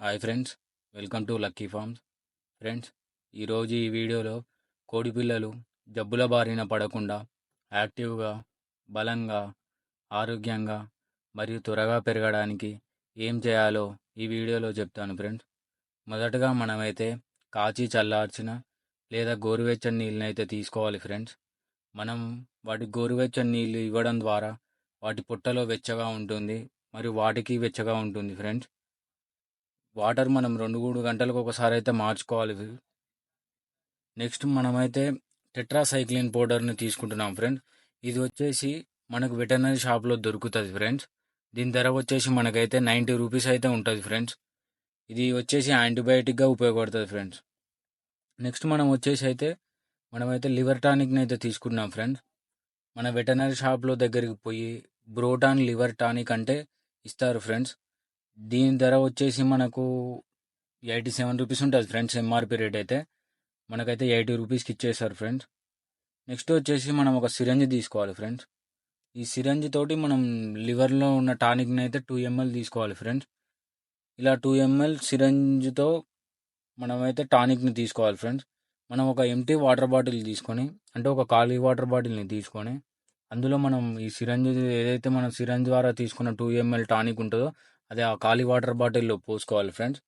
Hi friends welcome to lucky farms friends ఈరోజు ఈ వీడియోలో కోడి పిల్లలు జబ్బుల బారిన పడకుండా యాక్టివ్గా బలంగా ఆరోగ్యంగా మరియు త్వరగా పెరగడానికి ఏం చేయాలో ఈ వీడియోలో చెప్తాను ఫ్రెండ్స్ మొదటగా మనమైతే కాచి చల్లార్చిన లేదా గోరువెచ్చని నీళ్ళని అయితే తీసుకోవాలి ఫ్రెండ్స్ మనం వాటి గోరువెచ్చని నీళ్ళు ఇవ్వడం ద్వారా వాటి పుట్టలో వెచ్చగా ఉంటుంది మరియు వాటికి వెచ్చగా ఉంటుంది ఫ్రెండ్స్ వాటర్ మనం రెండు మూడు గంటలకు ఒకసారి అయితే మార్చుకోవాలి. నెక్స్ట్ మనమైతే టెట్రాసైక్లిన్ పౌడర్ని తీసుకుంటున్నాం ఫ్రెండ్స్. ఇది వచ్చేసి మనకు వెటర్నరీ షాప్లో దొరుకుతుంది ఫ్రెండ్స్. దీని ధర వచ్చేసి మనకైతే నైంటీ రూపీస్ అయితే ఉంటుంది ఫ్రెండ్స్. ఇది వచ్చేసి యాంటీబయాటిక్గా ఉపయోగపడుతుంది ఫ్రెండ్స్. నెక్స్ట్ మనం వచ్చేసి అయితే మనమైతే లివర్ టానిక్ని అయితే తీసుకున్నాం ఫ్రెండ్స్. మన వెటర్నరీ షాప్లో దగ్గరికి పోయి బ్రోటాన్ లివర్ టానిక్ అంటే ఇస్తారు ఫ్రెండ్స్. దీని ధర వచ్చేసి మనకు ఎయిటీ సెవెన్ రూపీస్ ఉంటుంది ఫ్రెండ్స్ ఎంఆర్పి రేట్ అయితే. మనకైతే ఎయిటీ రూపీస్కి ఇచ్చేస్తారు ఫ్రెండ్స్. నెక్స్ట్ వచ్చేసి మనం ఒక సిరంజ్ తీసుకోవాలి ఫ్రెండ్స్. ఈ సిరంజ్ తోటి మనం లివర్లో ఉన్న టానిక్ని అయితే టూ ఎంఎల్ తీసుకోవాలి ఫ్రెండ్స్. ఇలా టూ ఎంఎల్ సిరంజ్తో మనమైతే టానిక్ని తీసుకోవాలి ఫ్రెండ్స్. మనం ఒక ఎంటీ వాటర్ బాటిల్ తీసుకొని అంటే ఒక ఖాళీ వాటర్ బాటిల్ని తీసుకొని అందులో మనం ఈ సిరంజ్ ఏదైతే మనం సిరంజ్ ద్వారా తీసుకున్న టూ ఎంఎల్ టానిక్ ఉంటుందో అదే ఆ ఖాళీ వాటర్ బాటిల్లో పోసుకోవాలి ఫ్రెండ్స్.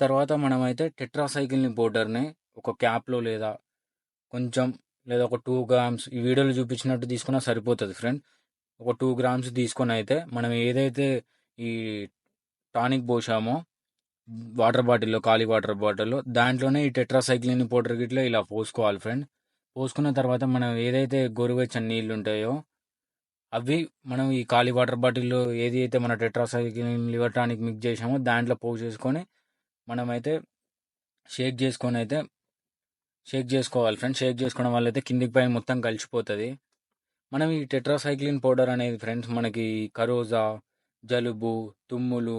తర్వాత మనమైతే టెట్రాసైకిల్ని బోర్డర్ని ఒక క్యాప్లో లేదా కొంచెం లేదా ఒక టూ గ్రామ్స్ ఈ వీడియోలో చూపించినట్టు తీసుకున్నా సరిపోతుంది ఫ్రెండ్. ఒక టూ గ్రామ్స్ తీసుకొని అయితే మనం ఏదైతే ఈ టానిక్ పోసామో వాటర్ బాటిల్లో ఖాళీ వాటర్ బాటిల్లో దాంట్లోనే ఈ టెట్రాసైక్లిన్ పౌడర్ గిట్లా ఇలా పోసుకోవాలి ఫ్రెండ్. పోసుకున్న తర్వాత మనం ఏదైతే గోరువెచ్చని నీళ్ళు ఉంటాయో అవి మనం ఈ ఖాళీ వాటర్ బాటిల్లో ఏది అయితే మన టెట్రాసైక్లిన్ లివర్ టానిక్ మిక్స్ చేసామో దాంట్లో పోసేసుకొని మనమైతే షేక్ చేసుకొని అయితే షేక్ చేసుకోవాలి ఫ్రెండ్స్ షేక్ చేసుకోవడం వల్ల అయితే కిందికి పైన మొత్తం కలిసిపోతుంది. మనం ఈ టెట్రాసైక్లిన్ పౌడర్ అనేది ఫ్రెండ్స్ మనకి కరోజా జలుబు తుమ్ములు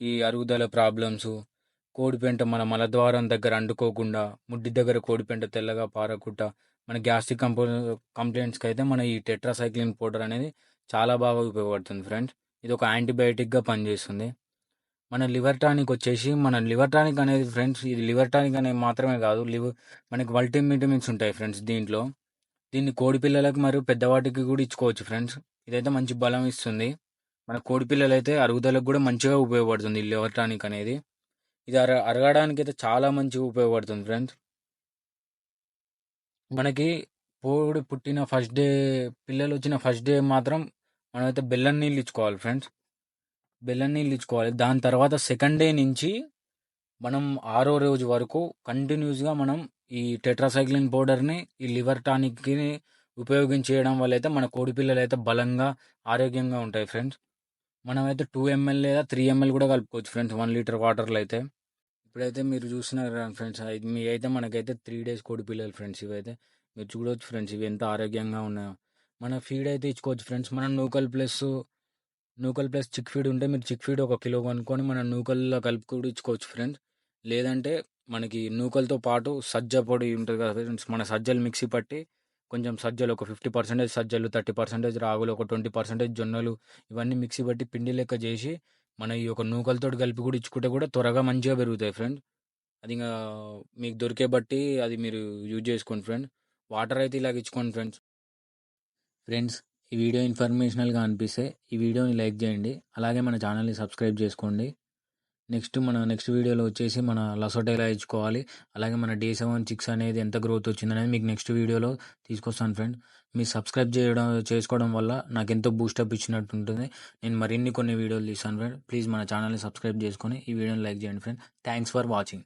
ఈ అరుగుదల ప్రాబ్లమ్స్ కోడిపెంట మన మలద్వారం దగ్గర అండుకోకుండా ముడ్డి దగ్గర కోడిపెంట తెల్లగా పారకుండా మన గ్యాస్ట్రిక్ కంపో కంప్లైంట్స్కి అయితే మన ఈ టెట్రాసైక్లిన్ పౌడర్ అనేది చాలా బాగా ఉపయోగపడుతుంది ఫ్రెండ్స్ ఇది ఒక యాంటీబయాటిక్గా పనిచేస్తుంది. మన లివర్ టానిక్ వచ్చేసి మన లివర్ టానిక్ అనేది ఫ్రెండ్స్ ఇది లివర్ టానిక్ అనేది మాత్రమే కాదు లివర్ మనకి మల్టీ విటమిన్స్ ఉంటాయి ఫ్రెండ్స్ దీంట్లో. దీన్ని కోడి పిల్లలకు మరియు పెద్దవాటికి కూడా ఇచ్చుకోవచ్చు ఫ్రెండ్స్. ఇదైతే మంచి బలం ఇస్తుంది. మన కోడి పిల్లలు అయితే అరుగుదలకు కూడా మంచిగా ఉపయోగపడుతుంది లివర్ టానిక్ అనేది. ఇది అర అరగడానికి అయితే చాలా మంచిగా ఉపయోగపడుతుంది ఫ్రెండ్స్. మనకి కోడి పుట్టిన ఫస్ట్ డే పిల్లలు వచ్చిన ఫస్ట్ డే మాత్రం మనమైతే బెల్లం నీళ్ళు ఇచ్చుకోవాలి ఫ్రెండ్స్. బెల్లం నీళ్ళు ఇచ్చుకోవాలి. దాని తర్వాత సెకండ్ డే నుంచి మనం ఆరో రోజు వరకు కంటిన్యూస్గా మనం ఈ టెట్రాసైక్లిన్ పౌడర్ని ఈ లివర్ టానిక్ని ఉపయోగించేయడం వల్ల అయితే మన కోడి పిల్లలు అయితే బలంగా ఆరోగ్యంగా ఉంటాయి ఫ్రెండ్స్ మనమైతే టూ ఎంఎల్ లేదా త్రీ ఎంఎల్ కూడా కలుపుకోవచ్చు ఫ్రెండ్స్ వన్ లీటర్ వాటర్లో అయితే. ఇప్పుడైతే మీరు చూస్తున్నారు ఫ్రెండ్స్ మీ అయితే మనకైతే త్రీ డేస్ కోడి పిల్లలు ఫ్రెండ్స్ ఇవైతే. మీరు చూడవచ్చు ఫ్రెండ్స్ ఇవి ఎంత ఆరోగ్యంగా ఉన్నాయో. మన ఫీడ్ అయితే ఇచ్చుకోవచ్చు ఫ్రెండ్స్ మనం నూకల్ ప్లస్ నూకల్ ప్లస్ చిక్ ఫీడ్ ఉంటే మీరు చిక్ ఫీడ్ ఒక కిలో కొనుక్కొని మన నూకల్లో కలిపి కూడా ఇచ్చుకోవచ్చు ఫ్రెండ్స్ లేదంటే మనకి నూకలతో పాటు సజ్జ పొడి ఉంటుంది కదా ఫ్రెండ్స్ మన సజ్జలు మిక్సీ పట్టి కొంచెం సజ్జలు ఒక ఫిఫ్టీ పర్సెంటేజ్ సజ్జలు థర్టీ పర్సెంటేజ్ రాగులు ఒక ట్వంటీ పర్సెంటేజ్ జొన్నలు ఇవన్నీ మిక్సీ పట్టి పిండి లెక్క చేసి మన ఈ యొక్క నూకలతో కలిపి కూడా ఇచ్చుకుంటే కూడా త్వరగా మంచిగా పెరుగుతాయి ఫ్రెండ్ అది ఇంకా మీకు దొరికే బట్టి అది మీరు యూజ్ చేసుకోండి ఫ్రెండ్ వాటర్ అయితే ఇలాగ ఇచ్చుకోండి ఫ్రెండ్స్ ఫ్రెండ్స్ ఈ వీడియో ఇన్ఫర్మేషనల్గా అనిపిస్తే ఈ వీడియోని లైక్ చేయండి. అలాగే మన ఛానల్ని సబ్స్క్రైబ్ చేసుకోండి. నెక్స్ట్ మన నెక్స్ట్ వీడియోలో వచ్చేసి మన లసోట ఎలా ఇచ్చుకోవాలి. అలాగే మన డే సెవెన్ సిక్స్ అనేది ఎంత గ్రోత్ వచ్చిందనేది మీకు నెక్స్ట్ వీడియోలో తీసుకొస్తాను ఫ్రెండ్. మీరు సబ్స్క్రైబ్ చేయడం చేసుకోవడం వల్ల నాకు ఎంతో బూస్టప్ ఇచ్చినట్టు ఉంటుంది. నేను మరిన్ని కొన్ని వీడియోలు తీస్తాను ఫ్రెండ్. ప్లీజ్ మన ఛానల్ని సబ్స్క్రైబ్ చేసుకొని ఈ వీడియోని లైక్ చేయండి ఫ్రెండ్. Thanks for watching.